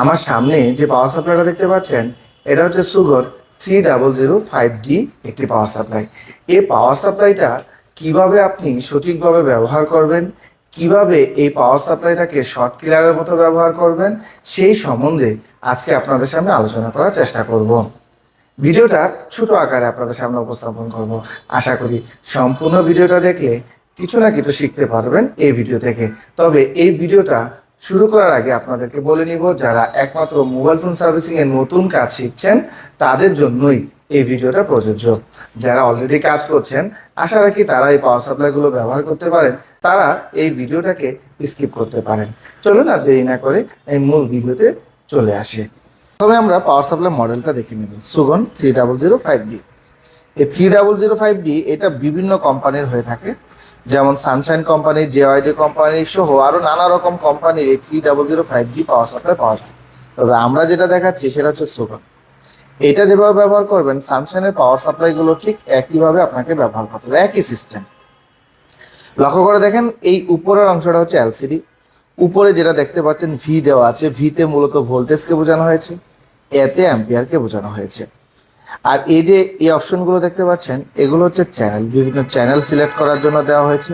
আমার সামনে যে পাওয়ার সাপ্লাইটা দেখতে পাচ্ছেন, এটা হচ্ছে Sugon three double zero five D একটি পাওয়ার সাপ্লাই এই পাওয়ার সাপ্লাইটা কীভাবে আপনি সঠিকভাবে ব্যবহার করবেন, কীভাবে এই পাওয়ার সাপ্লাইটাকে শর্ট কিলারের মতো ব্যবহার করবেন, সেই সম্বন্ধে আজকে আপনাদের সামনে আলোচনা করার চেষ্টা করব। ভিডিওটা ছোট আকারে আপনাদের সামনে উপস্থাপন করব। আশা করি সম্পূর্ণ ভিডিওটা দেখলে কিছু না কিছু শিখতে পারবেন এই ভিডিও থেকে। তবে এই ভিডিওটা শুরু করার আগে আপনাদেরকে বলে নিব, যারা একমাত্র মোবাইল ফোন সার্ভিসিং এর নতুন কাজ শিখছেন, তাদের জন্যই এই ভিডিওটা প্রযোজ্য। যারা অলরেডি কাজ করছেন, আশা রাখি তারা এই পাওয়ার সাপ্লাইগুলো ব্যবহার করতে পারেন, তারা এই ভিডিওটাকে স্কিপ করতে পারেন। চলুন আর দেরি না করে এই মূল ভিডিওতে চলে আসি। তবে আমরা পাওয়ার সাপ্লাই মডেলটা দেখে নেব, Sugon three double zero five D এই three double zero five D এটা বিভিন্ন কোম্পানির হয়ে থাকে। যেমন সানশাইন কোম্পানি জেআইডি কোম্পানি সহ আরও নানা রকম কোম্পানির এই three double zero five G power supply পাওয়া যায়। তবে আমরা যেটা দেখাচ্ছি সেটা হচ্ছে সুগন এটা যেভাবে ব্যবহার করবেন সানশাইনের পাওয়ার সাপ্লাইগুলো ঠিক একইভাবে আপনাকে ব্যবহার করতে হবে, একই সিস্টেম লক্ষ্য করে দেখেন, এই উপরের অংশটা হচ্ছে এলসিডি উপরে যেটা দেখতে পাচ্ছেন ভি দেওয়া আছে ভিতে মূলত ভোল্টেজকে বোঝানো হয়েছে এতে অ্যাম্পিয়ারকে বোঝানো হয়েছে। আর এই যে এই অপশনগুলো দেখতে পাচ্ছেন, এগুলো হচ্ছে চ্যানেল, বিভিন্ন চ্যানেল সিলেক্ট করার জন্য দেওয়া হয়েছে।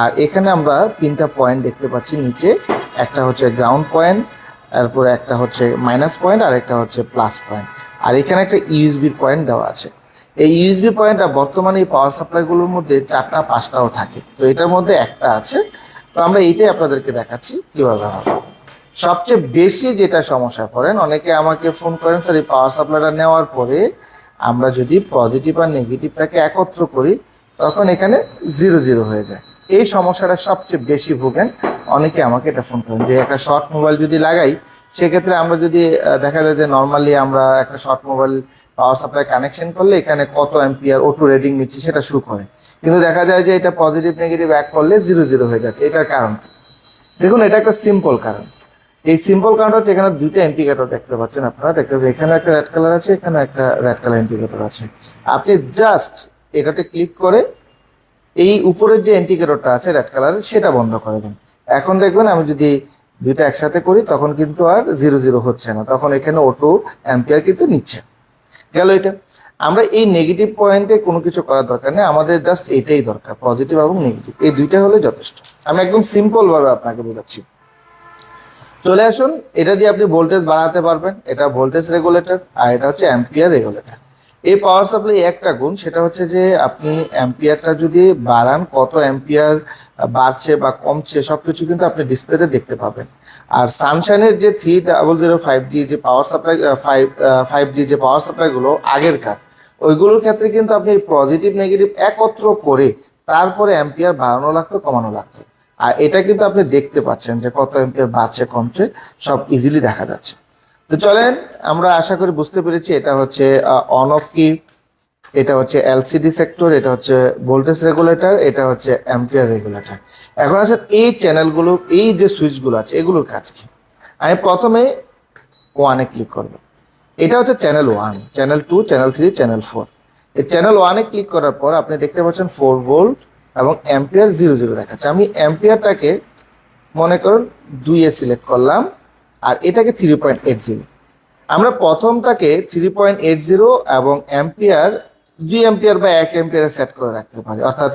আর এখানে আমরা তিনটা পয়েন্ট দেখতে পাচ্ছি, নিচে একটা হচ্ছে গ্রাউন্ড পয়েন্ট, তারপরে একটা হচ্ছে মাইনাস পয়েন্ট, আর একটা হচ্ছে প্লাস পয়েন্ট। আর এখানে একটা ইউএসবির পয়েন্ট দেওয়া আছে। এই ইউএসবি পয়েন্টটা বর্তমানে এই পাওয়ার সাপ্লাইগুলোর মধ্যে চারটা, পাঁচটাও থাকে। তো এটার মধ্যে একটা আছে। তো আমরা এইটাই আপনাদেরকে দেখাচ্ছি কীভাবে করব। সবচেয়ে বেশি যেটা সমস্যা পড়েন, অনেকে আমাকে ফোন করেন, স্যার, এই পাওয়ার সাপ্লাইটা নেওয়ার পরে আমরা যদি পজিটিভ আর নেগেটিভটাকে একত্র করি, তখন এখানে জিরো জিরো হয়ে যায়। এই সমস্যাটা সবচেয়ে বেশি ভোগেন। অনেকে আমাকে এটা ফোন করেন যে, একটা শর্ট মোবাইল যদি লাগাই, সেক্ষেত্রে আমরা যদি দেখা যায় যে নর্মালি আমরা একটা short mobile power supply connection করলে এখানে কত অ্যাম্পিয়ার ওটু রেডিং নিচ্ছি সেটা শুক হয় কিন্তু দেখা যায় যে এটা পজিটিভ নেগেটিভ এক করলে জিরো জিরো হয়ে যাচ্ছে। এটার কারণ দেখুন, এটা একটা সিম্পল কারণ। এই সিম্পল কারণটা হচ্ছে এখানে দুইটা ইন্ডিকেটর দেখতে পাচ্ছেন আপনারা। দেখতে পাচ্ছেন, এখানে একটা রেড কালার আছে, এখানে একটা রেড কালার ইন্ডিকেটর আছে। আপনি জাস্ট এটাতে ক্লিক করে এই উপরের যে ইন্ডিকেটরটা আছে রেড কালারের সেটা বন্ধ করে দিন। এখন দেখবেন আমি যদি দুইটা একসাথে করি, তখন কিন্তু আর জিরো জিরো হচ্ছে না। তখন এখানে অটো অ্যাম্পিয়ার কিন্তু নিচ্ছে। গেল এটা। আমরা এই নেগেটিভ পয়েন্টে কোনো কিছু করার দরকার নেই। আমাদের জাস্ট এটাই দরকার পজিটিভ এবং নেগেটিভ এই দুইটা হলে যথেষ্ট। আমি একদম সিম্পলভাবে আপনাকে বোঝাচ্ছি। চলে আসুন, এটা দিয়ে আপনি ভোল্টেজ বাড়াতে পারবেন, এটা ভোল্টেজ রেগুলেটর আর এটা হচ্ছে অ্যাম্পিয়ার রেগুলেটর এই পাওয়ার সাপ্লাই একটা গুণ, সেটা হচ্ছে যে আপনি অ্যাম্পিয়ারটা যদি বাড়ান, কত অ্যাম্পিয়ার বাড়ছে বা কমছে সব কিছু কিন্তু আপনি ডিসপ্লেতে দেখতে পাবেন। আর সানশাইনের যে three double zero five D যে power supply five five D যে পাওয়ার সাপ্লাইগুলো আগের কার, ওইগুলোর ক্ষেত্রে কিন্তু আপনি পজিটিভ নেগেটিভ একত্র করে তারপরে অ্যাম্পিয়ার বাড়ানো লাগতো, কমানো লাগতো। আর এটা কিন্তু আপনি দেখতে পাচ্ছেন যে কত এম্পিয়ার বাড়ছে, কমছে, সব ইজিলি দেখা যাচ্ছে। তো চলেন, আমরা আশা করি বুঝতে পেরেছি এটা হচ্ছে অন অফ কি এটা হচ্ছে এলসিডি সেক্টর এটা হচ্ছে ভোল্টেজ রেগুলেটর এটা হচ্ছে অ্যাম্পিয়ার রেগুলেটর এখন আসলে এই চ্যানেলগুলো এই যে সুইচগুলো আছে, এগুলোর কাজ কি? আমি প্রথমে ওয়ানে ক্লিক করব। এটা হচ্ছে channel one channel two channel three channel four এই চ্যানেল ওয়ানে ক্লিক করার পর আপনি দেখতে পাচ্ছেন ফোর ভোল্ট এবং অ্যাম্পিয়ার জিরো জিরো দেখাচ্ছে। আমি অ্যাম্পিয়ারটাকে মনে করুন দুইয়ে সিলেক্ট করলাম, আর এটাকে থ্রি পয়েন্ট এইট জিরো আমরা প্রথমটাকে থ্রি পয়েন্ট এইট জিরো এবং অ্যাম্পিয়ার, দুই অ্যাম্পিয়ার বা এক অ্যাম্পিয়ারে সেট করে রাখতে পারি। অর্থাৎ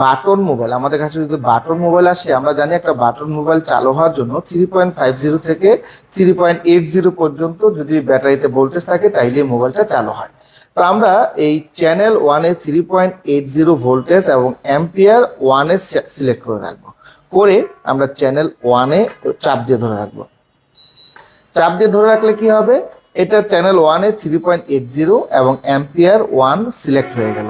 বাটন মোবাইল, আমাদের কাছে যদি বাটন মোবাইল আসে, আমরা জানি একটা বাটন মোবাইল চালু হওয়ার জন্য থ্রি পয়েন্ট ফাইভ জিরো থেকে থ্রি পয়েন্ট এইট জিরো পর্যন্ত যদি ব্যাটারিতে ভোল্টেজ থাকে তাইলে মোবাইলটা চালু হয়। তো আমরা এই চ্যানেল ওয়ানে three point eight zero voltage এবং অ্যাম্পিয়ার ওয়ানে সিলেক্ট করে রাখব। করে আমরা চ্যানেল ওয়ানে চাপ দিয়ে ধরে রাখব। চাপ দিয়ে ধরে রাখলে কি হবে? এটা চ্যানেল ওয়ানে থ্রি পয়েন্ট এইট জিরো এবং অ্যাম্পিয়ার ওয়ান সিলেক্ট হয়ে গেল।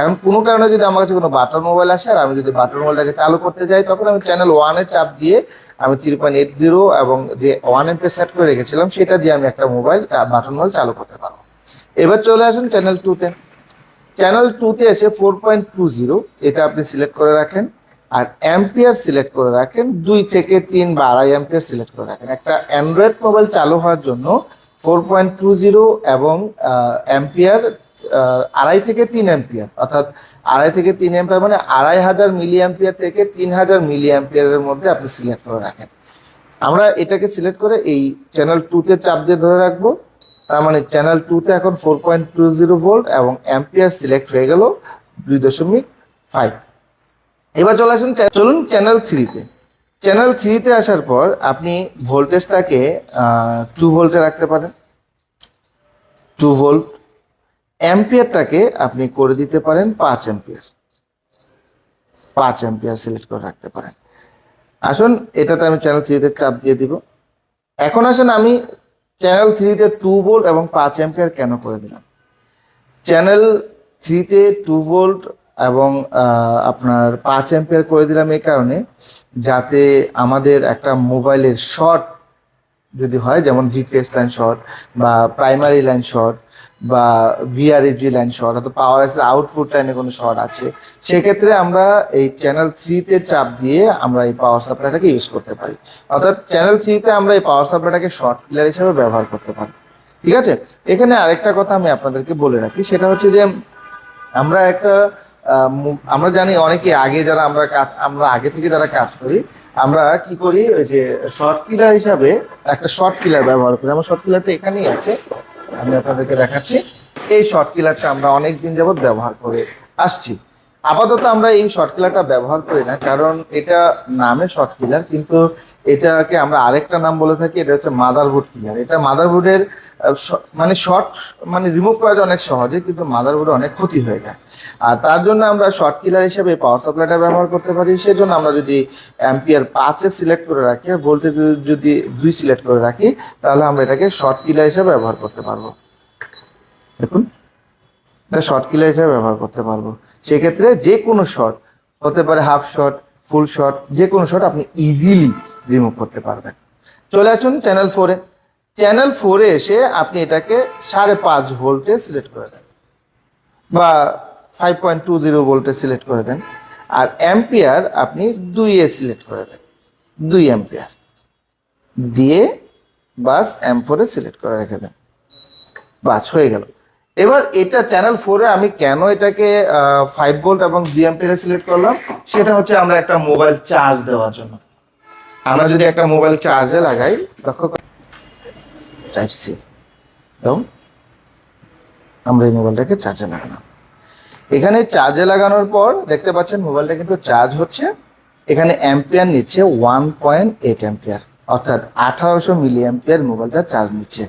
এখন কোনো কারণে যদি আমার কাছে কোনো বাটন মোবাইল আসে আর আমি যদি বাটন মোবাইলটাকে চালু করতে যাই, তখন আমি চ্যানেল ওয়ানে চাপ দিয়ে আমি থ্রি পয়েন্ট এইট জিরো এবং যে ওয়ান এমপি সেট করে রেখেছিলাম, সেটা দিয়ে আমি একটা মোবাইল বাটন মোবাইল চালু করতে পারব। এবার চলে আসুন চ্যানেল টুতে চ্যানেল টুতে এসে ফোর পয়েন্ট টু জিরো এটা আপনি সিলেক্ট করে রাখেন, আর অ্যাম্পিয়ার সিলেক্ট করে রাখেন, দুই থেকে তিন বা আড়াই অ্যাম্পিয়ার সিলেক্ট করে রাখেন। একটা অ্যান্ড্রয়েড মোবাইল চালু হওয়ার জন্য ফোর পয়েন্ট টু জিরো এবং অ্যাম্পিয়ার আড়াই থেকে তিন অ্যাম্পিয়ার অর্থাৎ আড়াই থেকে তিন অ্যাম্পিয়ার মানে আড়াই হাজার মিলি অ্যাম্পিয়ার থেকে তিন হাজার মিলি অ্যাম্পিয়ারের মধ্যে আপনি সিলেক্ট করে রাখেন। আমরা এটাকে সিলেক্ট করে এই চ্যানেল টুতে চাপ দিয়ে ধরে রাখব। তার মানে চ্যানেল টুতে এখন four point two zero volt এবং অ্যাম্পিয়ার সিলেক্ট হয়ে গেল দুই দশমিক ফাইভ এবার চলে আসুন চলুন চ্যানেল থ্রিতে চ্যানেল থ্রিতে আসার পর আপনি ভোল্টেজটাকে টু ভোল্টে রাখতে পারেন। টু ভোল্ট অ্যাম্পিয়ারটাকে আপনি করে দিতে পারেন পাঁচ অ্যাম্পিয়ার পাঁচ অ্যাম্পিয়ার সিলেক্ট করে রাখতে পারেন। আসুন, এটাতে আমি চ্যানেল থ্রিতে চাপ দিয়ে দিব। এখন আসুন আমি চ্যানেল থ্রিতে টু ভোল্ট এবং পাঁচ অ্যাম্পিয়ার কেন করে দিলাম? চ্যানেল থ্রিতে টু ভোল্ট এবং আপনার পাঁচ অ্যাম্পিয়ার করে দিলাম এই কারণে, যাতে আমাদের একটা মোবাইলের শর্ট যদি হয়, যেমন জিপিএস লাইন শর্ট বা প্রাইমারি লাইন শর্ট বা ভিআরএসজি লাইন শর্ট অর্থাৎ পাওয়ার এসের আউটপুট লাইনে কোনো শর্ট আছে, সেক্ষেত্রে আমরা এই চ্যানেল থ্রিতে চাপ দিয়ে আমরা এই পাওয়ার সাপ্লাইটাকে ইউজ করতে পারি। অর্থাৎ চ্যানেল থ্রিতে আমরা এই পাওয়ার সাপ্লাইটাকে শর্ট কিলার হিসেবে ব্যবহার করতে পারি। ঠিক আছে? এখানে আরেকটা কথা আমি আপনাদেরকে বলে রাখি, সেটা হচ্ছে যে আমরা একটা আমরা জানি অনেকে আগে যারা আমরা কাজ, আমরা আগে থেকে যারা কাজ করি, আমরা কি করি? ওই যে শর্ট কিলার হিসাবে একটা শর্ট কিলার ব্যবহার করি। আমার শর্ট কিলারটা এখানেই আছে। আমি আপনাদেরকে দেখাচ্ছি। এই শর্ট কিলারটা আমরা অনেক দিন যাবত ব্যবহার করে আসছি। আপাতত আমরা এই শর্ট কিলারটা ব্যবহার করি না, কারণ এটা নামে শর্ট কিলার কিন্তু এটাকে আমরা আরেকটা নাম বলে থাকি, এটা হচ্ছে মাদারবোর্ড কিলার এটা মাদারবোর্ডের মানে শর্ট মানে রিমুভ করা অনেক সহজে, কিন্তু মাদারবোর্ডে অনেক ক্ষতি হয়ে যায়। আর তার জন্য আমরা শর্ট কিলার হিসেবে পাওয়ার সাপ্লাইটা ব্যবহার করতে পারি। সেজন্য আমরা যদি অ্যাম্পিয়ার পাঁচে সিলেক্ট করে রাখি, আর ভোল্টেজ যদি দুই সিলেক্ট করে রাখি, তাহলে আমরা এটাকে শর্ট কিলার হিসেবে ব্যবহার করতে পারব। দেখুন। শর্ট কিলার হিসেবে ব্যবহার করতে পারব। সেক্ষেত্রে যে কোনো শট হতে পারে হাফ শট ফুল শট যে কোনো শট আপনি ইজিলি রিমুভ করতে পারবেন। চলে আসুন চ্যানেল ফোরে চ্যানেল ফোরে এসে আপনি এটাকে সাড়ে পাঁচ ভোল্টে সিলেক্ট করে দেন। বা ফাইভ পয়েন্ট টু জিরো ভোল্টে সিলেক্ট করে দেন। আর অ্যাম্পিয়ার আপনি দুইয়ে সিলেক্ট করে দেন। দুই অ্যাম্পিয়ার দিয়ে বাস ফোরে সিলেক্ট করে রেখে দেন। বাস, হয়ে গেল। এবার এটা চ্যানেল ফোরে আমি কেন এটাকে ফাইভ ভোল্ট এবং দুই অ্যাম্পিয়ারে সিলেক্ট করলাম? সেটা হচ্ছে আমরা একটা মোবাইল চার্জ দেওয়ার জন্য। আমরা যদি একটা মোবাইল চার্জে লাগাই, লক্ষ্য টাইপ সি আমরা এই মোবাইলটাকে চার্জে লাগালাম। এখানে চার্জে লাগানোর পর দেখতে পাচ্ছেন মোবাইলটা কিন্তু চার্জ হচ্ছে, এখানে অ্যাম্পিয়ার নিচ্ছে ওয়ান পয়েন্ট এইট অ্যাম্পিয়ার অর্থাৎ আঠারোশো মিলি অ্যাম্পিয়ার মোবাইলটা চার্জ নিচ্ছে।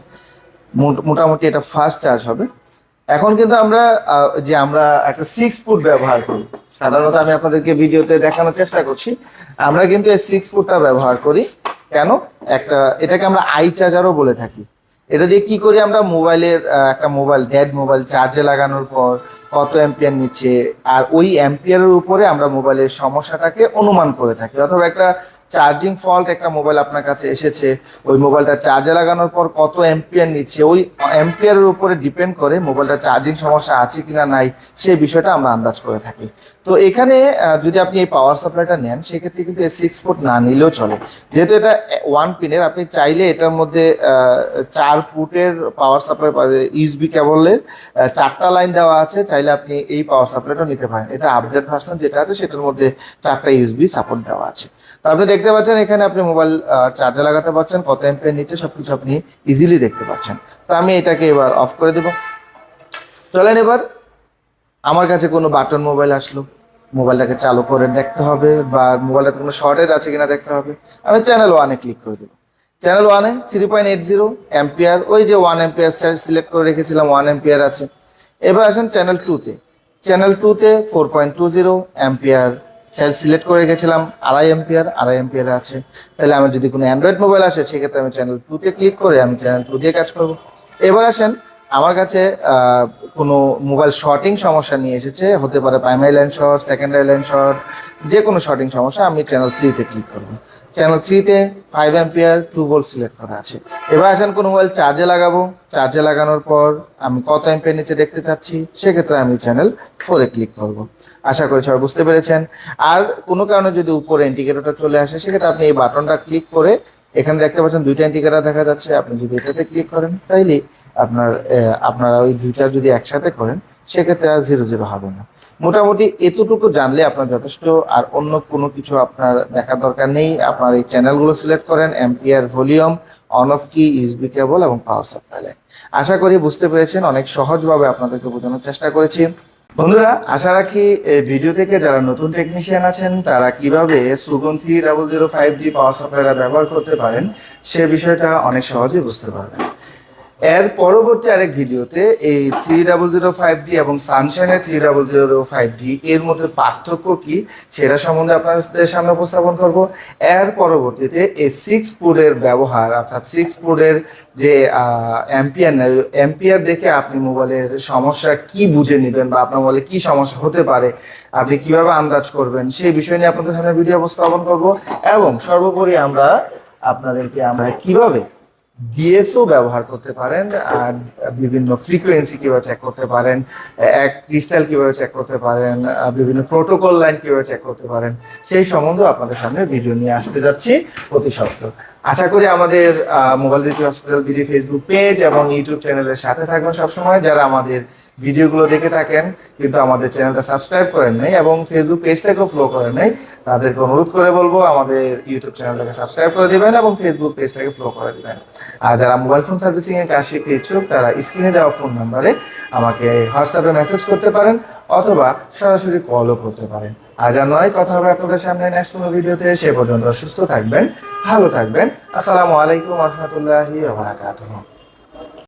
মোট- মোটামুটি এটা ফাস্ট চার্জ হবে। এখন কিন্তু আমরা যে আমরা একটা সিক্স ফুট ব্যবহার করি। সাধারণত আমি আপনাদেরকে ভিডিওতে দেখানোর চেষ্টা করছি। আমরা কিন্তু এই সিক্স ফুটটা ব্যবহার করি। কেন? একটা, এটাকে আমরা আই চার্জারও বলে থাকি। এটা দিয়ে কি করি আমরা? মোবাইলের একটা মোবাইল ড্যাড মোবাইল চার্জে লাগানোর পর কত অ্যাম্পিয়ার নিচ্ছে, আর ওই অ্যাম্পিয়ারের উপরে আমরা মোবাইলের সমস্যাটাকে অনুমান করে থাকি। অথবা একটা চার্জিং ফল্ট একটা মোবাইল আপনার কাছে এসেছে, ওই মোবাইলটা চার্জে লাগানোর পর কত অ্যাম্পিয়ার নিচ্ছে, ওই অ্যাম্পিয়ারের উপরে ডিপেন্ড করে মোবাইলটা চার্জিং সমস্যা আছে কিনা নাই সেই বিষয়টা আমরা আন্দাজ করে থাকি। তো এখানে যদি আপনি এই পাওয়ার সাপ্লাইটা নেন, সেক্ষেত্রে কিন্তু এই সিক্স ফুট না নিলেও চলে। যেহেতু এটা ওয়ান পিনের আপনি চাইলে এটার মধ্যে চার ফুটের পাওয়ার সাপ্লাই ইউএসবি কেবলের চারটা লাইন দেওয়া আছে, চাইলে আপনি এই পাওয়ার সাপ্লাইটা নিতে পারেন। এটা আপডেট ভার্সন যেটা আছে, সেটার মধ্যে চারটা ইউএসবি সাপোর্ট দেওয়া আছে। তো আপনি দেখতে পাচ্ছেন, এখানে আপনি মোবাইল চার্জে লাগাতে পারছেন কত এমপিএর নিচ্ছে সব কিছু আপনি ইজিলি দেখতে পাচ্ছেন। তো আমি এটাকে এবার অফ করে দেব। চলেন এবার, আমার কাছে কোনো বাটন মোবাইল আসলো। মোবাইলটাকে চালু করে দেখতে হবে, বা মোবাইলটাতে কোনো শর্টেজ আছে কিনা দেখতে হবে। আমি চ্যানেল ওয়ানে ক্লিক করে দেবো। চ্যানেল ওয়ানে three point eight zero ampere ওই যে ওয়ান অ্যাম্পিয়ার সিলেক্ট করে রেখেছিলাম ওয়ান অ্যাম্পিয়ার আছে। এবার আসেন চ্যানেল টুতে চ্যানেল টুতে four point two zero ampere select করে গেছিলাম আড়াই এম্পিয়ার আড়াই এম্পিয়ার আছে। তাহলে আমার যদি কোনো অ্যান্ড্রয়েড মোবাইল আসে, সেক্ষেত্রে আমি চ্যানেল টুতে ক্লিক করে আমি চ্যানেল টু দিয়ে কাজ করব। এবার আসেন, আমার কাছে কোনো মোবাইল শর্টিং সমস্যা নিয়ে এসেছে, হতে পারে primary line short secondary line short যে কোনো শর্টিং সমস্যা আমি চ্যানেল থ্রিতে ক্লিক করব। চ্যানেল থ্রিতে five ampere two volt select করা আছে। এবার আসেন কোনো মোবাইল চার্জে লাগাবো। চার্জে লাগানোর পর আমি কত অ্যাম্পিয়ার নিচে দেখতে চাচ্ছি, সেক্ষেত্রে আমি চ্যানেল ফোরে ক্লিক করব। আশা করি সবাই বুঝতে পেরেছেন। আর কোনো কারণে যদি উপরে ইন্ডিকেটরটা চলে আসে, সেক্ষেত্রে আপনি এই বাটনটা ক্লিক করে এখানে দেখতে পাচ্ছেন দুইটা ইন্ডিকেটর দেখা যাচ্ছে। আপনি যদি এটাতে ক্লিক করেন, তাইলে আপনার আপনারা ওই দুইটা যদি একসাথে করেন, সেক্ষেত্রে আর জিরো জিরো হবে না। মোটামুটি এতটুকু জানলে আপনার যথেষ্ট, আর অন্য কোনো কিছু আপনার দেখার দরকার নেই। আপনার এই চ্যানেলগুলো সিলেক্ট করেন এম্পিয়ার ভলিউম অন অফ কি ইউএসবি কেবল এবং পাওয়ার সাপ্লাই আশা করি বুঝতে পেরেছেন, অনেক সহজভাবে আপনাদেরকে বোঝানোর চেষ্টা করেছি। বন্ধুরা, আশা রাখি এই ভিডিও থেকে যারা নতুন টেকনিশিয়ান আছেন, তারা কীভাবে Sugon three double zero five D power সাপ্লাইটা ব্যবহার করতে পারেন, সে বিষয়টা অনেক সহজে বুঝতে পারবেন। এর পরবর্তী আরেক ভিডিওতে এই three double zero five D এবং সানশাইনের three double zero five D এর মধ্যে পার্থক্য কি সেটা সম্বন্ধে আপনাদের সামনে উপস্থাপন করব। এর পরবর্তীতে এই সিক্স পুডের ব্যবহার অর্থাৎ সিক্স পুডের যে অ্যাম্পিয়ার অ্যাম্পিয়ার দেখে আপনি মোবাইলের সমস্যা কি বুঝে নেবেন বা আপনার মোবাইলে কি সমস্যা হতে পারে, আপনি কীভাবে আন্দাজ করবেন সেই বিষয় নিয়ে আপনাদের সামনে ভিডিও উপস্থাপন করব। এবং সর্বোপরি আমরা আপনাদেরকে আমরা কীভাবে ডিএসও ব্যবহার করতে পারেন আর বিভিন্ন ফ্রিকোয়েন্সি কীভাবে চেক করতে পারেন, এক ক্রিস্টাল কীভাবে চেক করতে পারেন বিভিন্ন প্রোটোকল লাইন কীভাবে চেক করতে পারেন, সেই সম্বন্ধে আপনাদের সামনে ভিডিও নিয়ে আসতে যাচ্ছি প্রতি সপ্তাহ। আশা করি আমাদের mobile DT hospital BD Facebook page এবং ইউটিউব চ্যানেলের সাথে থাকবেন সবসময়। যারা আমাদের ভিডিওগুলো দেখে থাকেন, কিন্তু আমাদের চ্যানেলটা সাবস্ক্রাইব করেন নাই এবং ফেসবুক পেজটাকেও ফলো করেন নাই, তাদেরকে অনুরোধ করে বলব আমাদের ইউটিউব চ্যানেলটাকে সাবস্ক্রাইব করে দিবেন এবং ফেসবুক পেজটাকে ফলো করে দিবেন। আর যারা মোবাইল ফোন সার্ভিসিং এর কাজ শিখতে ইচ্ছুক, তারা স্ক্রিনে দেওয়া ফোন নাম্বারে আমাকে হোয়াটসঅ্যাপে মেসেজ করতে পারেন অথবা সরাসরি কলও করতে পারেন। আজ আর নয়, কথা হবে আপনাদের সামনে নেক্সট কোনো ভিডিওতে, সে পর্যন্ত সুস্থ থাকবেন, ভালো থাকবেন। আসসালামু আলাইকুম রহমতুল্লাহি বারাকাতুহু।